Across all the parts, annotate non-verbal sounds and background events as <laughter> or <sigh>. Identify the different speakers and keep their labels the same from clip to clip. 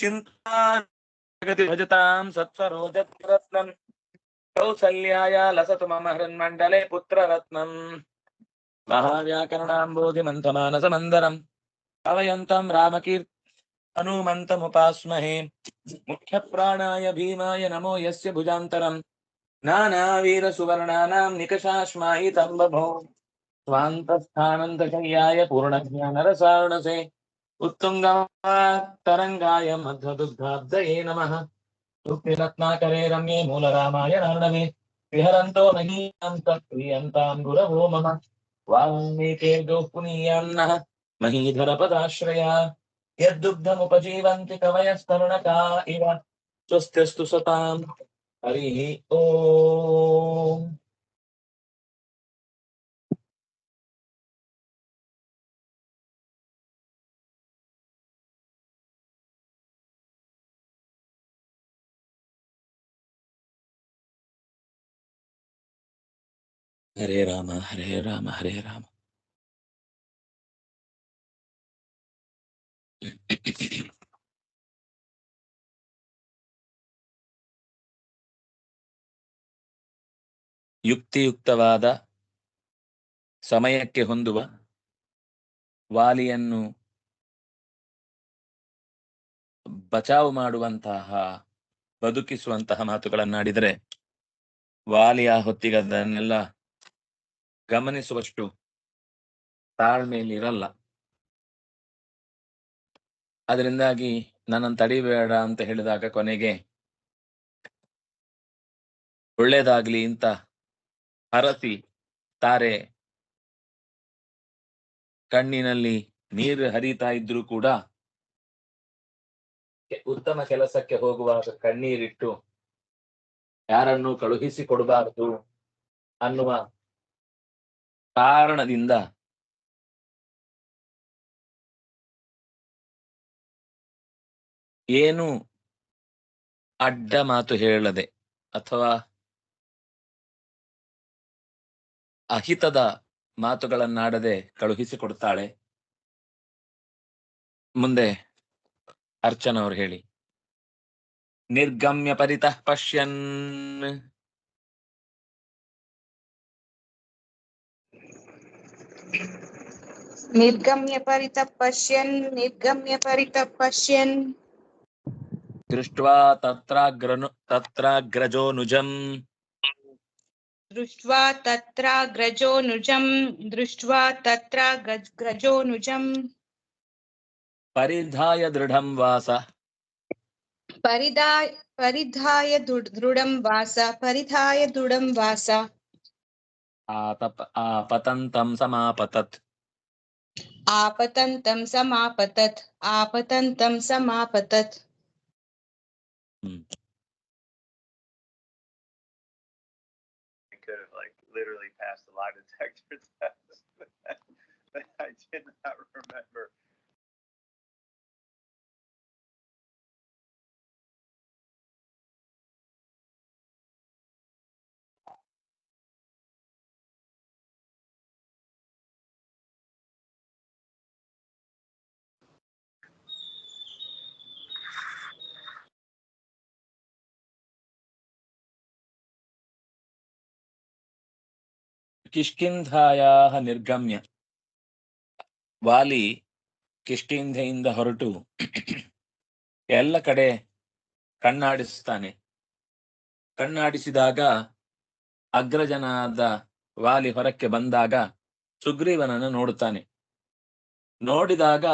Speaker 1: चिन्ता भजतां सत्त्वरोजत्वरत्नम् कौसल्याय लसतु मम हृन्मण्डले पुत्ररत्नम् महाव्याकरणाम्बोधिमन्तमानसमन्दरम् भीमाय नमो यस्य भुजान्तरम् नानावीरसुवर्णानां निकषाश्मायितं बभो उत्तुङ्गतरङ्गाय मध्वदुग्धाब्दये नम। तुक्तिरत्नाकरे रम्ये मूलरामाय अर्णवे विहरन्तो महीयां तत्प्रियन्तां गुरवो मम। वाल्मीकेर्गो पुनीयान्नः महीधरपदाश्रया। यद्दुग्धमुपजीवन्ति कवयस्तरुणका इव। स्वस्त्यस्तु सताम् हरिः ओ ಹರಿ ರಾಮ, ಹರೇ ರಾಮ ಹರೇ ರಾಮ. ಯುಕ್ತಿಯುಕ್ತವಾದ ಸಮಯಕ್ಕೆ ಹೊಂದುವ ವಾಲಿಯನ್ನು ಬಚಾವು ಮಾಡುವಂತಹ, ಬದುಕಿಸುವಂತಹ ಮಾತುಗಳನ್ನಾಡಿದರೆ, ವಾಲಿಯ ಹೊತ್ತಿಗೆ ಅದನ್ನೆಲ್ಲ ಗಮನಿಸುವಷ್ಟು ತಾಳ್ಮೆಯಲ್ಲಿ ಅದರಿಂದಾಗಿ ನನ್ನನ್ನು ತಡಿಬೇಡ ಅಂತ ಹೇಳಿದಾಗ ಕೊನೆಗೆ ಒಳ್ಳೇದಾಗ್ಲಿ ಅಂತ ಹರಸಿ ತಾರೆ. ಕಣ್ಣಿನಲ್ಲಿ ನೀರು ಹರಿತಾ ಇದ್ರೂ ಕೂಡ ಉತ್ತಮ ಕೆಲಸಕ್ಕೆ ಹೋಗುವಾಗ ಕಣ್ಣೀರಿಟ್ಟು ಯಾರನ್ನು ಕಳುಹಿಸಿ ಕೊಡಬಾರದು ಅನ್ನುವ ಕಾರಣದಿಂದ ಏನು ಅಡ್ಡ ಮಾತು ಹೇಳದೆ ಅಥವಾ ಅಹಿತದ ಮಾತುಗಳನ್ನಾಡದೆ ಕಳುಹಿಸಿಕೊಡ್ತಾಳೆ? ಮುಂದೆ ಅರ್ಚನವರು ಹೇಳಿ. ನಿರ್ಗಮ್ಯ ಪರಿತಃ ಪಶ್ಯನ್.
Speaker 2: निर्गम्य परितपश्यन् निर्गम्य परितपश्यन्
Speaker 1: दृष्ट्वा तत्राग्रनु तत्राग्रजोऽनुजम्।
Speaker 2: दृष्ट्वा तत्राग्रजोऽनुजम् दृष्ट्वा तत्राग्रजोऽनुजम्
Speaker 1: परिधाय दृढं वास।
Speaker 2: परिधाय परिधाय दृढं वास परिधाय दृढं वास।
Speaker 1: आपतन्तं समापतत्।
Speaker 2: आपतन्तं समापतत् आपतन्तं समापतत्
Speaker 3: I could have like literally passed the lie detector <laughs> test. but I did not remember.
Speaker 1: ಕಿಷ್ಕಿಂಧಾಯಾ ನಿರ್ಗಮ್ಯ. ವಾಲಿ ಕಿಷ್ಕಿಂಧೆಯಿಂದ ಹೊರಟು ಎಲ್ಲ ಕಡೆ ಕಣ್ಣಾಡಿಸ್ತಾನೆ ಕಣ್ಣಾಡಿಸಿದಾಗ ಅಗ್ರಜನಾದ ವಾಲಿ ಹೊರಕ್ಕೆ ಬಂದಾಗ ಸುಗ್ರೀವನನ್ನು ನೋಡುತ್ತಾನೆ. ನೋಡಿದಾಗ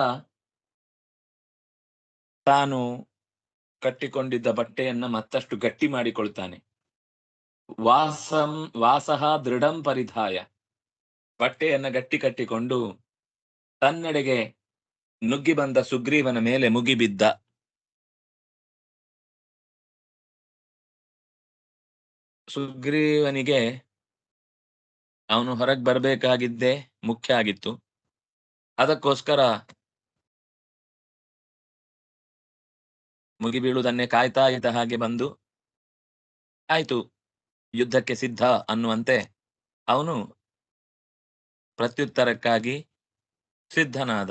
Speaker 1: ತಾನು ಕಟ್ಟಿಕೊಂಡಿದ್ದ ಬಟ್ಟೆಯನ್ನ ಮತ್ತಷ್ಟು ಗಟ್ಟಿ ಮಾಡಿಕೊಳ್ತಾನೆ. ವಾಸಂ, ವಾಸಃ ದೃಢಂ ಪರಿಧಾಯ. ಬಟ್ಟೆಯನ್ನ ಗಟ್ಟಿ ಕಟ್ಟಿಕೊಂಡು ತನ್ನೆಡೆಗೆ ನುಗ್ಗಿ ಬಂದ ಸುಗ್ರೀವನ ಮೇಲೆ ಮುಗಿಬಿದ್ದ. ಸುಗ್ರೀವನಿಗೆ ಅವನು ಹೊರಗೆ ಬರಬೇಕಾಗಿದ್ದೇ ಮುಖ್ಯ ಆಗಿತ್ತು. ಅದಕ್ಕೋಸ್ಕರ ಮುಗಿಬೀಳುವುದನ್ನೇ ಕಾಯ್ತಾ ಇದ್ದ ಹಾಗೆ ಬಂದು, ಆಯ್ತು. ಯುದ್ಧಕ್ಕೆ ಸಿದ್ಧ ಅನ್ನುವಂತೆ ಅವನು ಪ್ರತ್ಯುತ್ತರಕ್ಕಾಗಿ ಸಿದ್ಧನಾದ.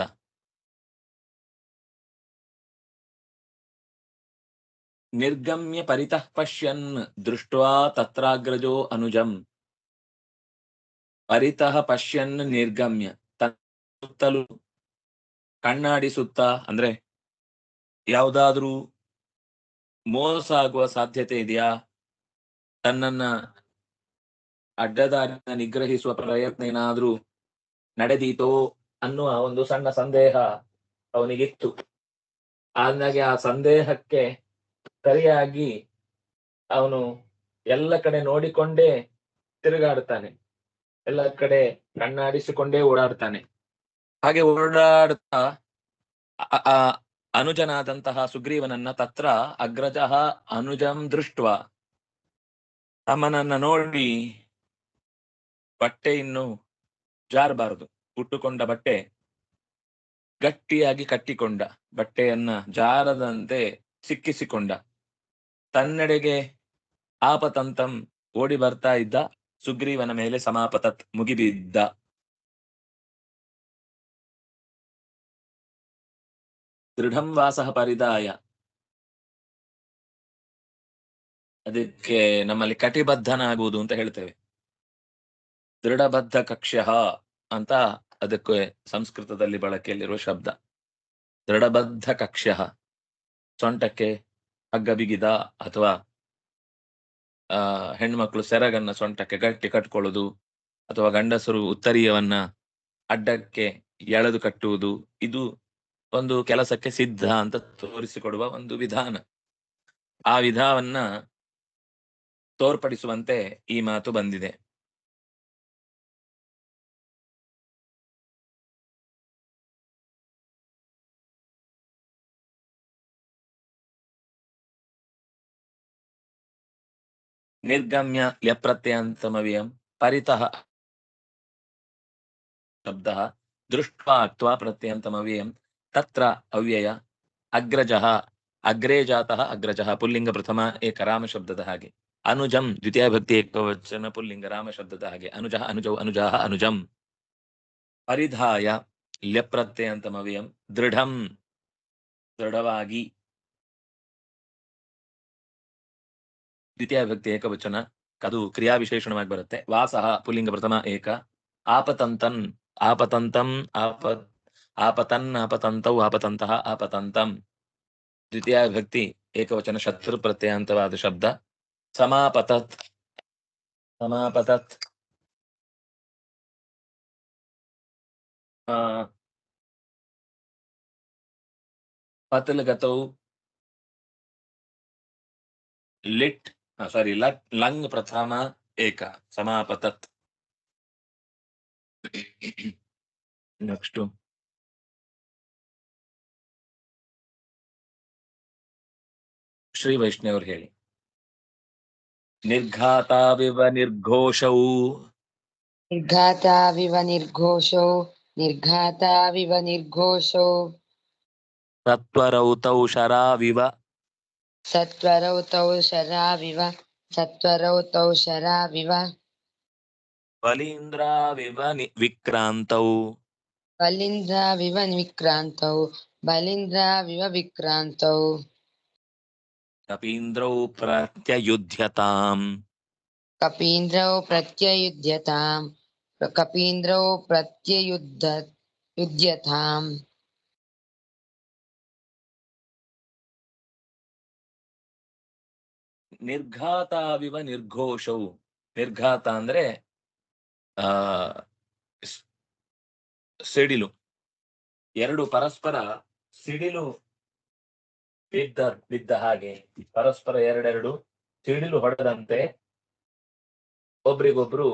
Speaker 1: ನಿರ್ಗಮ್ಯ ಪರಿತಃ ಪಶ್ಯನ್ ದೃಷ್ಟ್ವಾ ತತ್ರಾಗ್ರಜೋ ಅನುಜಂ. ಪರಿತಃ ಪಶ್ಯನ್ ನಿರ್ಗಮ್ಯ. ಸುತ್ತಲೂ ಕಣ್ಣಾಡಿಸುತ್ತ ಅಂದ್ರೆ ಯಾವುದಾದ್ರೂ ಮೋಸ ಆಗುವ ಸಾಧ್ಯತೆ ಇದೆಯಾ? ತನ್ನನ್ನ ಅಡ್ಡದಾರಿನ ನಿಗ್ರಹಿಸುವ ಪ್ರಯತ್ನ ಏನಾದ್ರೂ ನಡೆದೀತೋ ಅನ್ನುವ ಒಂದು ಸಣ್ಣ ಸಂದೇಹ ಅವನಿಗಿತ್ತು. ಹಾಗಾಗಿ ಆ ಸಂದೇಹಕ್ಕೆ ಸರಿಯಾಗಿ ಅವನು ಎಲ್ಲ ಕಡೆ ನೋಡಿಕೊಂಡೇ ತಿರುಗಾಡ್ತಾನೆ. ಎಲ್ಲ ಕಡೆ ಕಣ್ಣಾಡಿಸಿಕೊಂಡೇ ಓಡಾಡ್ತಾನೆ. ಹಾಗೆ ಓಡಾಡ್ತಾ ಆ ಅನುಜನಾದಂತಹ ಸುಗ್ರೀವನನ್ನ ತತ್ರ ಅಗ್ರಜಃ ಅನುಜಂ ದೃಷ್ಟ ತಮ್ಮನನ್ನ ನೋಡಿ ಬಟ್ಟೆ ಇನ್ನು ಜಾರಬಾರದು. ಉಟ್ಟುಕೊಂಡ ಬಟ್ಟೆ ಗಟ್ಟಿಯಾಗಿ ಕಟ್ಟಿಕೊಂಡ. ಬಟ್ಟೆಯನ್ನ ಜಾರದಂತೆ ಸಿಕ್ಕಿಸಿಕೊಂಡ. ತನ್ನೆಡೆಗೆ ಆಪತಂತಂ ಓಡಿ ಬರ್ತಾ ಇದ್ದ. ಸುಗ್ರೀವನ ಮೇಲೆ ಸಮಾಪತತ್ ಮುಗಿಬಿದ್ದ ದೃಢಂ ವಾಸಃ ಪರಿದಾಯ. ಅದಕ್ಕೆ ನಮ್ಮಲ್ಲಿ ಕಟಿಬದ್ಧನಾಗುವುದು ಅಂತ ಹೇಳ್ತೇವೆ. ದೃಢಬದ್ಧ ಕಕ್ಷ್ಯ ಅಂತ ಅದಕ್ಕೆ ಸಂಸ್ಕೃತದಲ್ಲಿ ಬಳಕೆಯಲ್ಲಿರುವ ಶಬ್ದ. ದೃಢಬದ್ಧ ಕಕ್ಷ್ಯ. ಸೊಂಟಕ್ಕೆ ಹಗ್ಗ ಬಿಗಿದ ಅಥವಾ, ಆ, ಹೆಣ್ಮಕ್ಳು ಸೆರಗನ್ನ ಸೊಂಟಕ್ಕೆ ಗಟ್ಟಿ ಕಟ್ಕೊಳ್ಳುದು ಅಥವಾ ಗಂಡಸರು ಉತ್ತರೀಯವನ್ನ ಅಡ್ಡಕ್ಕೆ ಎಳೆದು ಕಟ್ಟುವುದು, ಇದು ಒಂದು ಕೆಲಸಕ್ಕೆ ಸಿದ್ಧ ಅಂತ ತೋರಿಸಿಕೊಡುವ ಒಂದು ವಿಧಾನ. ಆ ವಿಧಾವನ್ನ ತೋರ್ಪಡಿಸುವಂತೆ ಈ ಮಾತು ಬಂದಿದೆ. ನಿರ್ಗಮ್ಯ ಲ್ಯಪ್ರತ್ಯಂತಮವ್ಯಂ ಪರಿತಃ ಶಬ್ದ ದೃಷ್ಟ್ವಾ ಅಕ್ತ್ವಾ ಪ್ರತ್ಯಂತಮವ್ಯಯಂ ತತ್ರ ಅವ್ಯಯ ಅಗ್ರಜಃ ಅಗ್ರೇ ಜಾತಃ ಅಗ್ರಜಃ ಪುಲ್ಲಿಂಗ ಪ್ರಥಮ ಏ ರಾಮ ಶಬ್ದದ ಹಾಗೆ. ಅನುಜಂ ದ್ವಿತೀಯ ಭಕ್ತಿ ಏಕವಚನ ಪುಲ್ಲಿಂಗ ರಾಮ ಶಬ್ದದ ಹಾಗೆ. ಅನುಜ, ಅನುಜೌ, ಅನುಜ, ಅನುಜಂ. ಪರಿಧಾಯ ಲ್ಯಪ್ರತ್ಯಯ ಅಂತ ಮವಿಯಂ. ದೃಢಂ. ದೃಢವಾಗಿ. ದ್ವಿತೀಯ ಭಕ್ತಿ ಏಕವಚನ ಅದು ಕ್ರಿಯಾ ವಿಶೇಷಣವಾಗಿ ಬರುತ್ತೆ. ವಾಸಃ ಪುಲ್ಲಿಂಗ ಪ್ರಥಮ ಏಕ. ಆಪತಂತನ್. ಆಪತಂತಂ. ಆಪ, ಆಪತನ್, ಆಪತಂತೌ ಆಪತಂತಹ ಆಪತಂತಂ. ದ್ವಿತೀಯ ಭಕ್ತಿ ಏಕವಚನ ಶತ್ರು ಪ್ರತ್ಯಂತವಾದ ಶಬ್ದ. ಸಮಾಪತತ್ ಸಮಾಪತತ್ ಆ ಪತಲಗತೌ ಲಿಟ್ ಸಾರಿ ಲಂಗ್ ಪ್ರಥಮ ಏಕ ಸಮಾಪತತ್ ನೆಕ್ಸ್ಟ್ ಶ್ರೀ ವೈಷ್ಣವರು ಹೇಳಿ निर्घाताविव निर्घोषौ।
Speaker 4: निर्घाताविव निर्घोषौ निर्घाताविव निर्घोषौ।
Speaker 1: सत्वरौ तौ शराविव।
Speaker 4: सत्वरौ तौ शराविव सत्वरौ तौ शराविव।
Speaker 1: बलीन्द्राविव विक्रान्तौ।
Speaker 4: बलीन्द्राविव विक्रान्तौ बलीन्द्राविव विक्रान्तौ।
Speaker 1: కపీంద్రౌ ప్రత్యయుధ్యతాం.
Speaker 4: కపీంద్రౌ ప్రత్యయుధ్యతాం. కపీంద్రౌ ప్రత్యయుద్ధ యుధ్యతాం.
Speaker 1: ನಿರ್ಘಾತಾವಿವ ನಿರ್ಘೋಷವು నిర్ఘాత ಅಂದ್ರೆ ఆ సిడిలు. ఎరడు పరస్పర సిడిలు ಬಿದ್ದ ಬಿದ್ದ ಹಾಗೆ ಪರಸ್ಪರ ಎರಡೆರಡು ಸಿಡಿಲು ಹೊಡೆದಂತೆ ಒಬ್ರಿಗೊಬ್ರು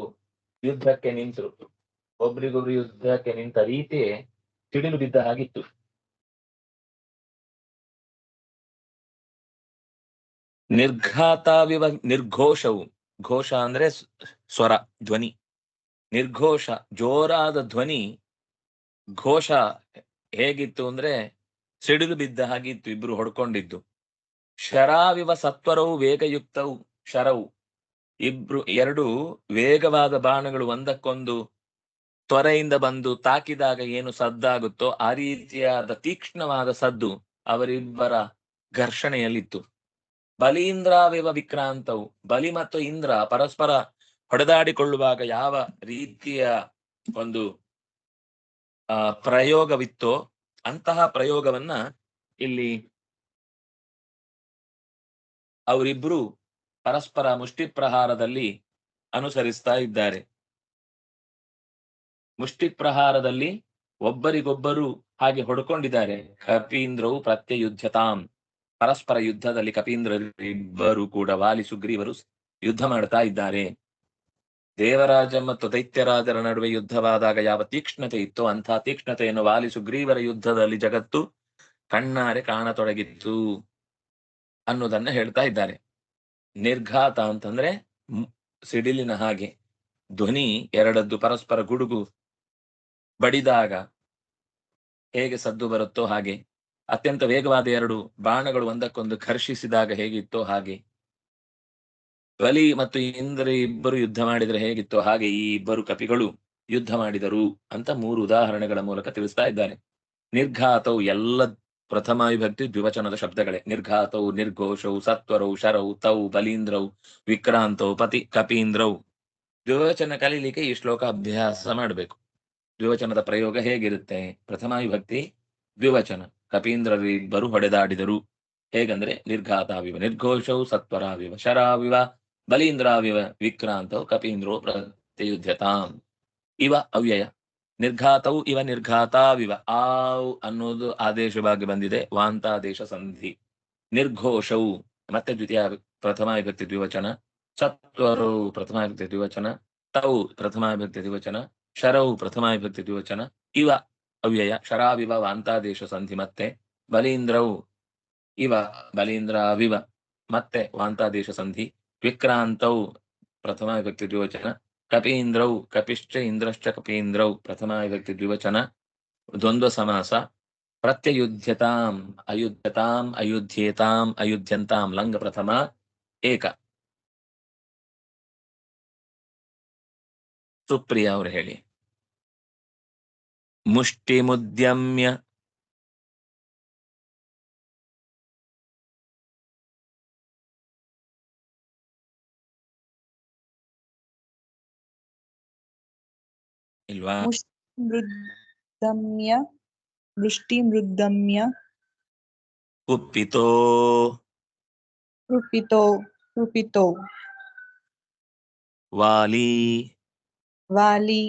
Speaker 1: ಯುದ್ಧಕ್ಕೆ ನಿಂತರು. ಒಬ್ರಿಗೊಬ್ರು ಯುದ್ಧಕ್ಕೆ ನಿಂತ ರೀತಿ ಸಿಡಿಲು ಬಿದ್ದ ಹಾಗಿತ್ತು. ನಿರ್ಘಾತಾವಿವ ನಿರ್ಘೋಷವು, ಘೋಷ ಅಂದ್ರೆ ಸ್ವರ, ಧ್ವನಿ. ನಿರ್ಘೋಷ, ಜೋರಾದ ಧ್ವನಿ, ಘೋಷ ಹೇಗಿತ್ತು ಅಂದ್ರೆ ಸಿಡಿಲು ಬಿದ್ದ ಹಾಗೆ ಇತ್ತು, ಇಬ್ರು ಹೊಡ್ಕೊಂಡಿದ್ದು. ಶರಾವಿವ ಸತ್ವರವು, ವೇಗಯುಕ್ತವು, ಶರವು. ಇಬ್ರು, ಎರಡು ವೇಗವಾದ ಬಾಣಗಳು ಒಂದಕ್ಕೊಂದು ತ್ವರೆಯಿಂದ ಬಂದು ತಾಕಿದಾಗ ಏನು ಸದ್ದಾಗುತ್ತೋ ಆ ರೀತಿಯಾದ ತೀಕ್ಷ್ಣವಾದ ಸದ್ದು ಅವರಿಬ್ಬರ ಘರ್ಷಣೆಯಲ್ಲಿತ್ತು. ಬಲೀಂದ್ರಾವಿವ ವಿಕ್ರಾಂತವು, ಬಲಿ ಮತ್ತು ಇಂದ್ರ ಪರಸ್ಪರ ಹೊಡೆದಾಡಿಕೊಳ್ಳುವಾಗ ಯಾವ ರೀತಿಯ ಒಂದು ಪ್ರಯೋಗವಿತ್ತೋ ಅಂತಹ ಪ್ರಯೋಗವನ್ನ ಇಲ್ಲಿ ಅವರಿಬ್ರು ಪರಸ್ಪರ ಮುಷ್ಟಿ ಪ್ರಹಾರದಲ್ಲಿ ಅನುಸರಿಸ್ತಾ ಇದ್ದಾರೆ. ಮುಷ್ಟಿ ಪ್ರಹಾರದಲ್ಲಿ ಒಬ್ಬರಿಗೊಬ್ಬರು ಹಾಗೆ ಹೊಡ್ಕೊಂಡಿದ್ದಾರೆ. ಕಪೀಂದ್ರವು ಪ್ರತ್ಯಯುದ್ಧತಾಂ. ಪರಸ್ಪರ ಯುದ್ಧದಲ್ಲಿ ಕಪೀಂದ್ರರಿಬ್ಬರು ಕೂಡ ವಾಲಿ ಸುಗ್ರೀವರು ಯುದ್ಧ ಮಾಡ್ತಾ ಇದ್ದಾರೆ. ದೇವರಾಜ ಮತ್ತು ದೈತ್ಯರಾಜರ ನಡುವೆ ಯುದ್ಧವಾದಾಗ ಯಾವ ತೀಕ್ಷ್ಣತೆ ಇತ್ತೋ ಅಂತಹ ತೀಕ್ಷ್ಣತೆಯನ್ನು ವಾಲಿ ಸುಗ್ರೀವರ ಯುದ್ಧದಲ್ಲಿ ಜಗತ್ತು ಕಣ್ಣಾರೆ ಕಾಣತೊಡಗಿತ್ತು ಅನ್ನೋದನ್ನ ಹೇಳ್ತಾ ಇದ್ದಾರೆ. ನಿರ್ಘಾತ ಅಂತಂದ್ರೆ ಸಿಡಿಲಿನ ಹಾಗೆ ಧ್ವನಿ ಎರಡದ್ದು ಪರಸ್ಪರ ಗುಡುಗು ಬಡಿದಾಗ ಹೇಗೆ ಸದ್ದು ಬರುತ್ತೋ ಹಾಗೆ, ಅತ್ಯಂತ ವೇಗವಾದ ಎರಡು ಬಾಣಗಳು ಒಂದಕ್ಕೊಂದು ಘರ್ಷಿಸಿದಾಗ ಹೇಗಿತ್ತೋ ಹಾಗೆ ಬಲಿ ಮತ್ತು ಇಂದ್ರ ಇಬ್ಬರು ಯುದ್ಧ ಮಾಡಿದರೆ ಹೇಗಿತ್ತು? ಹಾಗೆ ಈ ಇಬ್ಬರು ಕಪಿಗಳು ಯುದ್ಧ ಮಾಡಿದರು ಅಂತ ಮೂರು ಉದಾಹರಣೆಗಳ ಮೂಲಕ ತಿಳಿಸ್ತಾ ಇದ್ದಾರೆ. ನಿರ್ಘಾತವು ಎಲ್ಲ ಪ್ರಥಮ ವಿಭಕ್ತಿ ದ್ವಿವಚನದ ಶಬ್ದಗಳೇ. ನಿರ್ಘಾತವು ನಿರ್ಘೋಷವು ಸತ್ವರವು ಶರವು ತೌ ಬಲೀಂದ್ರವು ವಿಕ್ರಾಂತವು ಪತಿ ಕಪೀಂದ್ರವು ದ್ವಿವಚನ ಕಲೀಲಿಕ್ಕೆ ಈ ಶ್ಲೋಕ ಅಭ್ಯಾಸ ಮಾಡಬೇಕು. ದ್ವಿವಚನದ ಪ್ರಯೋಗ ಹೇಗಿರುತ್ತೆ? ಪ್ರಥಮ ವಿಭಕ್ತಿ ದ್ವಿವಚನ. ಕಪೀಂದ್ರರಿಬ್ಬರು ಹೊಡೆದಾಡಿದರು. ಹೇಗಂದ್ರೆ ನಿರ್ಘಾತಾವಿವ ನಿರ್ಘೋಷವು ಸತ್ವರಾವಿವ, ಶರಾವಿವ ಬಲೀಂದ್ರಾವಿವ ವಿಕ್ರಾಂತವು ಕಪೀಂದ್ರೋ ಪ್ರತ್ಯುಧ್ಯತಾಂ ಇವ ಅವ್ಯಯ. ನಿರ್ಘಾತವು ಇವ ನಿರ್ಘಾತಾವಿವ. ಆವ್ ಅನ್ನೋದು ಆದೇಶವಾಗಿ ಬಂದಿದೆ. ವಾಂತಾದೇಶ ಸಂಧಿ. ನಿರ್ಘೋಷವು ಮತ್ತೆ ದ್ವಿತೀಯ ಪ್ರಥಮ ವಿಭಕ್ತಿ ದ್ವಿವಚನ. ಸತ್ವರವು ಪ್ರಥಮ ವಿಭಕ್ತಿ ದ್ವಿವಚನ. ತೌ ಪ್ರಥಮ ವಿಭಕ್ತಿ ದ್ವಿವಚನ. ಶರವು ಪ್ರಥಮ ವಿಭಕ್ತಿ ದ್ವಿವಚನ. ಇವ ಅವ್ಯಯ. ಶರಾವಿವ ವಾಂತಾದೇಶ ಸಂಧಿ ಮತ್ತೆ. ಬಲೀಂದ್ರವು ಇವ ಬಲೀಂದ್ರಾವಿವ. ಮತ್ತೆ ವಾಂತಾದೇಶ ಸಂಧಿ. ವಿಕ್ರಾಂತೌ ಪ್ರಥಮ ವಿಭಕ್ತಿ ದ್ವಿವಚನ ಕಪೀಂದ್ರೌ ಕಪಿಶ್ಚ ಇಂದ್ರಶ್ಚ ಕಪೀಂದ್ರೌ ಪ್ರಥಮ ವಿಭಕ್ತಿ ದ್ವಿವಚನ, ದ್ವಂದ್ವ ಸಮಾಸ, ಪ್ರತ್ಯಯುಧ್ಯತಾಂ, ಅಯುಧ್ಯತಾಂ, ಅಯುಧ್ಯೇತಾಂ, ಅಯುಧ್ಯಂತಾಂ, ಲಂಗ ಪ್ರಥಮ, ಏಕ. ಸುಪ್ರಿಯ ಅವರು ಹೇಳಿ. ಮುಷ್ಟಿಮುದ್ಯಮ್ಯ ಇಲ್ವಾ
Speaker 5: ಮೃದ್ದಮ್ಯ ವೃಷ್ಟಿಮೃದ್ದಮ್ಯ
Speaker 1: ಕುಪ್ಪಿತೋ
Speaker 5: ಕೃಪಿತೋ ಕೃಪಿತೋ
Speaker 1: ವಾಲಿ
Speaker 5: ವಾಲಿ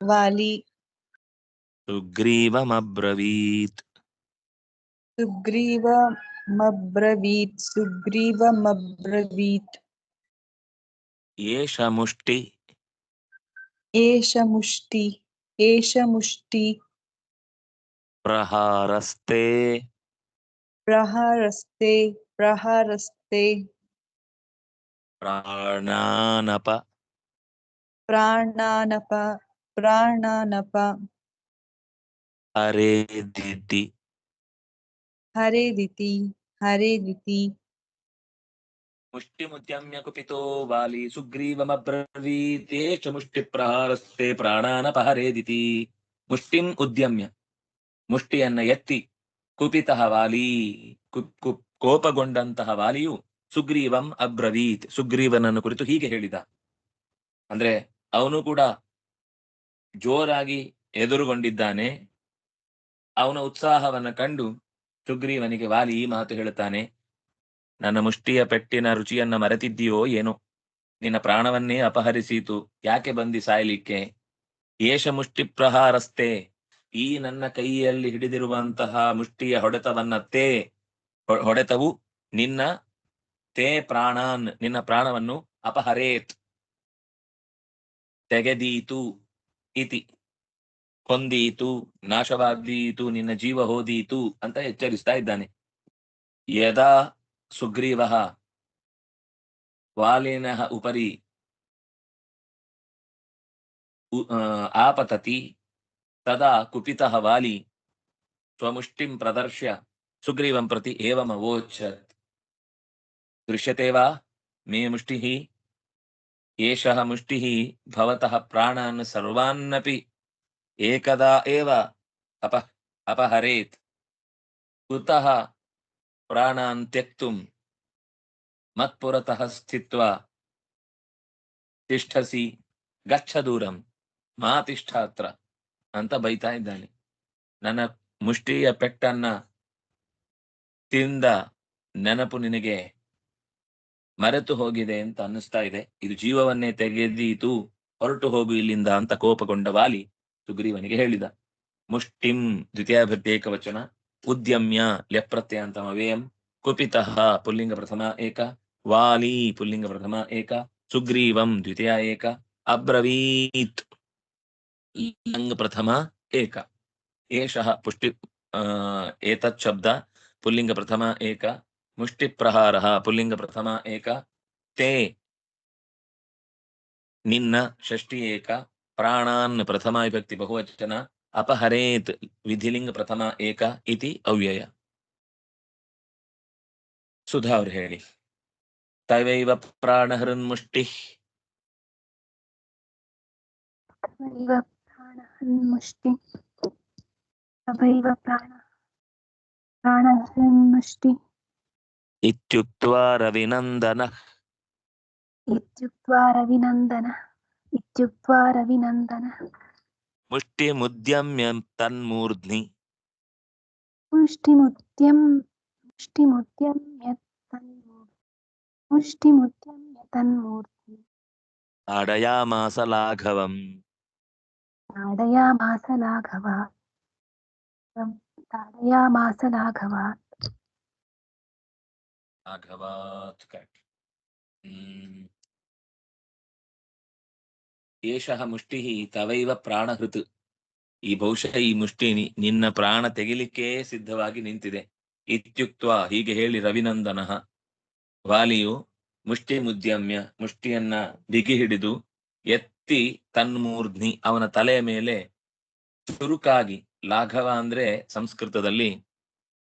Speaker 5: ವಾಲಿ
Speaker 1: ಸುಗ್ರೀವಮಬ್ರವೀತ್
Speaker 5: ಸುಗ್ರೀವಮಬ್ರವೀತ್ ಸುಗ್ರೀವಮಬ್ರವೀತ್
Speaker 1: ಏಷ ಮುಷ್ಟಿ
Speaker 5: ಏಷ ಮುಷ್ಟಿ ಏಷ ಮುಷ್ಟಿ
Speaker 1: ಪ್ರಹಾರಸ್ತೆ
Speaker 5: ಪ್ರಹಾರಸ್ತೆ ಪ್ರಹಾರಸ್ತೆ
Speaker 1: ಪ್ರಾಣಾನಪ
Speaker 5: ಪ್ರಾಣಾನಪ ಪ್ರಾಣಾನಪ
Speaker 1: ಹರೇದಿತಿ
Speaker 5: ಹರೇದಿತಿ ಹರೇದಿತಿ
Speaker 1: ಮುಷ್ಟಿಮುದ್ಯಮ್ಯ ಕುಪಿತೋ ವಾಲಿ ಸುಗ್ರೀವಮಬ್ರವೀತ್ ಚ ಮುಷ್ಟಿ ಪ್ರಹಾರಸ್ತೆ ಪ್ರಾಣಾನಪಹರೇದಿತಿ. ಮುಷ್ಟಿಂ ಉದ್ಯಮ್ಯ. ಮುಷ್ಟಿಯನ್ನ ಎತ್ತಿ ಕುಪಿತ ವಾಲಿ ಕೋಪಗೊಂಡಂತಹ ವಾಲಿಯು ಸುಗ್ರೀವಂ ಅಬ್ರವೀತ್. ಸುಗ್ರೀವನನ್ನು ಕುರಿತು ಹೀಗೆ ಹೇಳಿದ. ಅಂದ್ರೆ ಅವನು ಕೂಡ ಜೋರಾಗಿ ಎದುರುಗೊಂಡಿದ್ದಾನೆ. ಅವನ ಉತ್ಸಾಹವನ್ನ ಕಂಡು ಸುಗ್ರೀವನಿಗೆ ವಾಲಿ ಈ ಮಾತು ಹೇಳುತ್ತಾನೆ. ನನ್ನ ಮುಷ್ಟಿಯ ಪೆಟ್ಟಿನ ರುಚಿಯನ್ನ ಮರೆತಿದ್ದೀಯೋ ಏನೋ? ನಿನ್ನ ಪ್ರಾಣವನ್ನೇ ಅಪಹರಿಸೀತು. ಯಾಕೆ ಬಂದಿ ಸಾಯ್ಲಿಕ್ಕೆ? ಏಷ ಮುಷ್ಟಿ ಪ್ರಹಾರಸ್ತೆ ಈ ನನ್ನ ಕೈಯಲ್ಲಿ ಹಿಡಿದಿರುವಂತಹ ಮುಷ್ಟಿಯ ಹೊಡೆತವನ್ನ ತೇ ಹೊಡೆತವು ನಿನ್ನ ತೇ ಪ್ರಾಣಾನ್, ನಿನ್ನ ಪ್ರಾಣವನ್ನು ಅಪಹರೇತ್. ತೆಗೆದೀತು ಇತಿ. ಹೊಂದೀತು ನಾಶವಾದೀತು ನಿನ್ನ ಜೀವ ಹೋದೀತು ಅಂತ ಎಚ್ಚರಿಸ್ತಾ ಇದ್ದಾನೆ. ಯದಾ ಸುಗ್ರೀವ ವಾಲಿನಃ ಉಪರಿ ಉ- ಆ, ಆಪತತಿ ತದಾ ಕುಪಿತಃ ವಾಲಿ ಸ್ವಮುಷ್ಟಿಂ ಪ್ರದರ್ಶ್ಯ ಸುಗ್ರೀವಂ ಪ್ರತಿ ಏವಮವೋಚತ್ ದೃಶ್ಯತೆ ವಾ ಮೇ ಮುಷ್ಟಿಃ ಏಷಃ ಮುಷ್ಟಿಃ ಭವತಃ ಪ್ರಾಣಾನ್ ಸರ್ವಾನ್ನಪಿ ಏಕದಾ ಏವ ಅಪ ಅಪಹರೇತ್ ಕುತಃ ಪ್ರಾಣಾನ್ ತ್ಯಕ್ತುಂ ಮತ್ಪುರತಃ ಸ್ಥಿತ್ವ ತಿಷ್ಠಸಿ ಗಚ್ಚ ದೂರಂ ಮಾ ತಿಷ್ಠ ಹತ್ರ ಅಂತ ಬೈತಾ ಇದ್ದಾನೆ. ನನ್ನ ಮುಷ್ಟಿಯ ಪೆಟ್ಟನ್ನ ತಿಂದ ನೆನಪು ನಿನಗೆ ಮರೆತು ಹೋಗಿದೆ ಅಂತ ಅನ್ನಿಸ್ತಾ ಇದೆ. ಇದು ಜೀವವನ್ನೇ ತೆಗೆದೀತು, ಹೊರಟು ಹೋಗು ಇಲ್ಲಿಂದ ಅಂತ ಕೋಪಗೊಂಡ ವಾಲಿ ಸುಗ್ರೀವನಿಗೆ ಹೇಳಿದ. ಮುಷ್ಟಿಂ ದ್ವಿತೀಯಾಭಕ್ತಿ ಏಕವಚನ ಉದ್ಯಮ್ಯ ಲೆಪ್ರತ್ಯ ಅಂತ ಅವೇಯಂ ಕುಪಿತಃ ಪುಲ್ಲಿಂಗ ಪ್ರಥಮ ಏಕ ವಾಲಿ ಪುಲ್ಲಿಂಗ ಪ್ರಥಮ ಏಕ ಸುಗ್ರೀವಂ ದ್ವಿತೀಯ ಏಕ ಅಬ್ರವೀತ್ ಲಂಗ್ ಪ್ರಥಮ ಏಕ ಏಷಃ ಪುಷ್ಟಿ ಆ, ಏತತ್ ಶಬ್ದ ಪುಲ್ಲಿಂಗ ಪ್ರಥಮ ಏಕ ಮುಷ್ಟಿ ಪ್ರಹಾರ ಪುಲ್ಲಿಂಗ ಪ್ರಥಮ ಏಕ ತೇ ನಿನ್ನ ಷಷ್ಟಿ ಏಕ ಪ್ರಾಣಾನ್ ಪ್ರಥಮ ವಿಭಕ್ತಿ ಬಹುವಚನ ಅಪಹರೇತ್ ವಿಧಿಲಿಂಗ ಪ್ರಥಮ ಏಕ ಇತಿ ಅವ್ಯಯ. ಸುಧಾ ಅವ್ರು ಹೇಳಿ. ತವೈವ
Speaker 6: ಪ್ರಾಣಹರನ್ಮುಷ್ಟಿ ಮುಷ್ಟಿ ತವೈವ ಪ್ರಾಣ ಪ್ರಾಣಹರನ್ಮುಷ್ಟಿ
Speaker 1: ಇತ್ಯುಕ್ತ್ವಾ ರವಿನಂದನ.
Speaker 6: ಇತ್ಯುಕ್ತ್ವಾ ರವಿನಂದನ. ಇತ್ಯುಕ್ತ್ವಾ ರವಿನಂದನ.
Speaker 1: मुष्टिमुद्यम्य तन्मूर्ध्नि।
Speaker 6: मुष्टिमुद्यं मुष्टिमुद्यम्य तन्मूर्ध्नि। मुष्टिमुद्यम्य तन्मूर्ध्नि।
Speaker 1: ताडयामास लाघवम्
Speaker 6: ताडयामास लाघवा ताडयामास लाघवात्
Speaker 1: लाघवात् करेक्ट ಏಷಃ ಮುಷ್ಟಿ ತವೈವ ಪ್ರಾಣಹೃತ್. ಈ ಬಹುಶಃ ಈ ಮುಷ್ಟೇನಿ ನಿನ್ನ ಪ್ರಾಣ ತೆಗಿಲಿಕ್ಕೆ ಸಿದ್ಧವಾಗಿ ನಿಂತಿದೆ. ಇತ್ಯುಕ್ತ ಹೀಗೆ ಹೇಳಿ ರವಿನಂದನ. ವಾಲಿಯು ಮುಷ್ಟಿ ಮುದ್ಯಮ್ಯ, ಮುಷ್ಟಿಯನ್ನ ಬಿಗಿ ಹಿಡಿದು ಎತ್ತಿ ತನ್ಮೂರ್ಧ್ನಿ ಅವನ ತಲೆಯ ಮೇಲೆ ಚುರುಕಾಗಿ, ಲಾಘವ ಅಂದ್ರೆ ಸಂಸ್ಕೃತದಲ್ಲಿ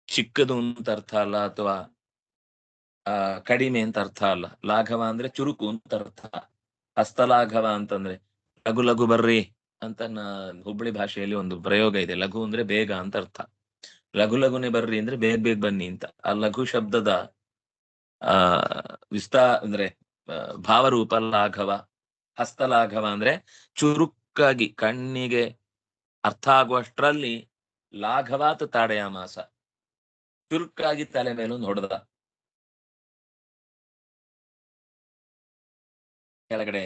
Speaker 1: ಚಿಕ್ಕದು ಅಂತ ಅರ್ಥ ಅಲ್ಲ ಅಥವಾ ಕಡಿಮೆ ಅಂತ ಅರ್ಥ ಅಲ್ಲ. ಲಾಘವ ಅಂದ್ರೆ ಚುರುಕು ಅಂತ ಅರ್ಥ. ಹಸ್ತಲಾಘವ ಅಂತಂದ್ರೆ ಲಘು ಲಘು ಬರ್ರಿ ಅಂತ ಹುಬ್ಬಳ್ಳಿ ಭಾಷೆಯಲ್ಲಿ ಒಂದು ಪ್ರಯೋಗ ಇದೆ. ಲಘು ಅಂದ್ರೆ ಬೇಗ ಅಂತ ಅರ್ಥ. ಲಘು ಲಘುನೆ ಬರ್ರಿ ಅಂದ್ರೆ ಬೇಗ ಬೇಗ ಬನ್ನಿ ಅಂತ. ಆ ಲಘು ಶಬ್ದದ, ಆ, ವಿಸ್ತಾ ಅಂದ್ರೆ ಭಾವರೂಪ ಲಾಘವ, ಹಸ್ತಲಾಘವ ಅಂದ್ರೆ ಚುರುಕಾಗಿ ಕಣ್ಣಿಗೆ ಅರ್ಥ ಆಗುವಷ್ಟರಲ್ಲಿ ಲಾಘವಾತ ತಾಡೆಯಾಮಾಸ ಚುರುಕಾಗಿ ತಲೆ ಮೇಲೊಂದು ಹೊಡೆದ ಕೆಳಗಡೆ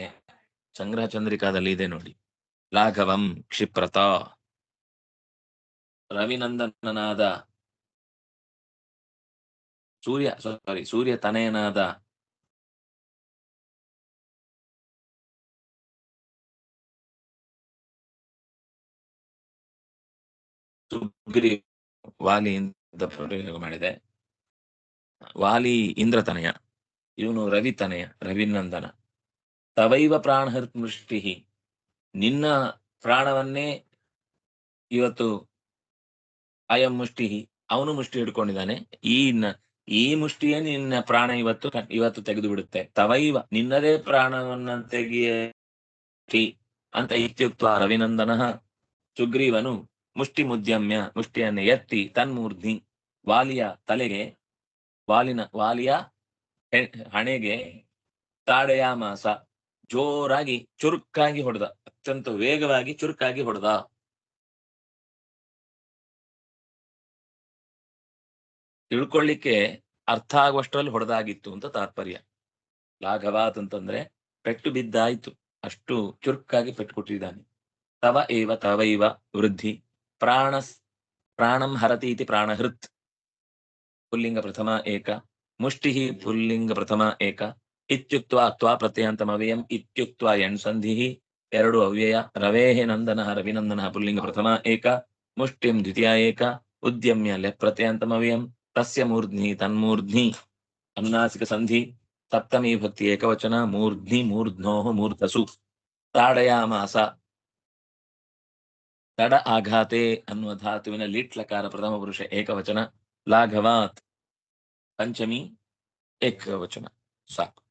Speaker 1: ಸಂಗ್ರಹ ಚಂದ್ರಿಕಾದಲ್ಲಿ ಇದೆ ನೋಡಿ. ಲಾಘವಂ ಕ್ಷಿಪ್ರತ. ರವಿನಂದನನಾದ ಸೂರ್ಯ ಸಾರಿ ಸೂರ್ಯ ತನಯನಾದ ಸುಗ್ರಿ ವಾಲಿಯಿಂದ ಪ್ರಯೋಗ ಮಾಡಿದೆ. ವಾಲಿ ಇಂದ್ರತನಯ, ಇವನು ರವಿ ತನಯ, ರವಿನಂದನ. ತವೈವ ಪ್ರಾಣಹೃತ್ ಮೃಷ್ಟಿ ನಿನ್ನ ಪ್ರಾಣವನ್ನೇ ಇವತ್ತು ಅಯಂ ಮುಷ್ಟಿ. ಅವನು ಮುಷ್ಟಿ ಹಿಡ್ಕೊಂಡಿದ್ದಾನೆ. ಈ ಈ ಮುಷ್ಟಿಯೇ ನಿನ್ನ ಪ್ರಾಣ ಇವತ್ತು ಇವತ್ತು ತೆಗೆದು ಬಿಡುತ್ತೆ ತವೈವ, ನಿನ್ನದೇ ಪ್ರಾಣವನ್ನ ತೆಗೆಯ ಅಂತ ಇತ್ಯುಕ್ತ ರವಿನಂದನ ಸುಗ್ರೀವನು ಮುಷ್ಟಿ ಮುದ್ಯಮ್ಯ, ಮುಷ್ಟಿಯನ್ನು ಎತ್ತಿ ತನ್ಮೂರ್ಧಿ ವಾಲಿಯ ತಲೆಗೆ, ವಾಲಿನ, ವಾಲಿಯ ಹಣೆಗೆ ತಾಡೆಯಾಮಾಸ ಜೋರಾಗಿ ಚುರುಕಾಗಿ ಹೊಡೆದ, ಅತ್ಯಂತ ವೇಗವಾಗಿ ಚುರುಕಾಗಿ ಹೊಡೆದ. ತಿಳ್ಕೊಳ್ಳಿಕ್ಕೆ ಅರ್ಥ ಆಗುವಷ್ಟರಲ್ಲಿ ಹೊಡೆದಾಗಿತ್ತು ಅಂತ ತಾತ್ಪರ್ಯ. ಲಾಘವಾತ್ ಅಂತಂದ್ರೆ ಪೆಟ್ಟು ಬಿದ್ದಾಯ್ತು, ಅಷ್ಟು ಚುರುಕಾಗಿ ಪೆಟ್ಟು ಕೊಟ್ಟಿದ್ದಾನೆ ತವ ಏವ ತವೈವ ವೃದ್ಧಿ ಪ್ರಾಣ ಪ್ರಾಣಂ ಹರತಿ ಇತಿ ಪ್ರಾಣಹೃತ್. ಪುಲ್ಲಿಂಗ ಪ್ರಥಮ ಏಕ, ಮುಷ್ಟಿಹಿ ಪುಲ್ಲಿಂಗ ಪ್ರಥಮ ಏಕ. ಇತ್ಯುಕ್ತ ತ್ವಾ ಪ್ರತ್ಯಂತಮವ್ಯಯಂ ಇತ್ಯುಕ್ತ ಎಣ್ ಸಂಧಿ ಎರಡು ಅವ್ಯಯ ರವೇಹೆ ನಂದನ, ರವಿನಂದನ, ಪುಲ್ಲಿಂಗ ಪ್ರಥಮ ಏಕ, ಮುಷ್ಟಿಂ ದ್ವಿತೀಯ ಏಕ, ಉದ್ಯಮ್ಯ ಲೆ ಪ್ರತ್ಯಂತಮವ್ಯಯಂ ತಸ್ಯ ಮೂರ್ಧ್ನಿ ತನ್ಮೂರ್ಧ್ನಿ, ಅನ್ನಾಸಿಕ ಸಂಧಿ, ಸಪ್ತಮಿ ಭಕ್ತಿ ಏಕವಚನ, ಮೂರ್ಧ್ನಿ ಮೂರ್ಧ್ನೋ ಮೂರ್ಧಸು ತಾಡಯಾಮಾಸ ತಡ ಆಘಾತೆ ಅನ್ನುವ ಧಾತುವಿನ ಲಿಟ್ಲಕಾರ ಪ್ರಥಮ ಪುರುಷ ಏಕವಚನ, ಲಾಘವಾತ್, ಪಂಚಮಿ ಏಕವಚನ, ಸಾಕು.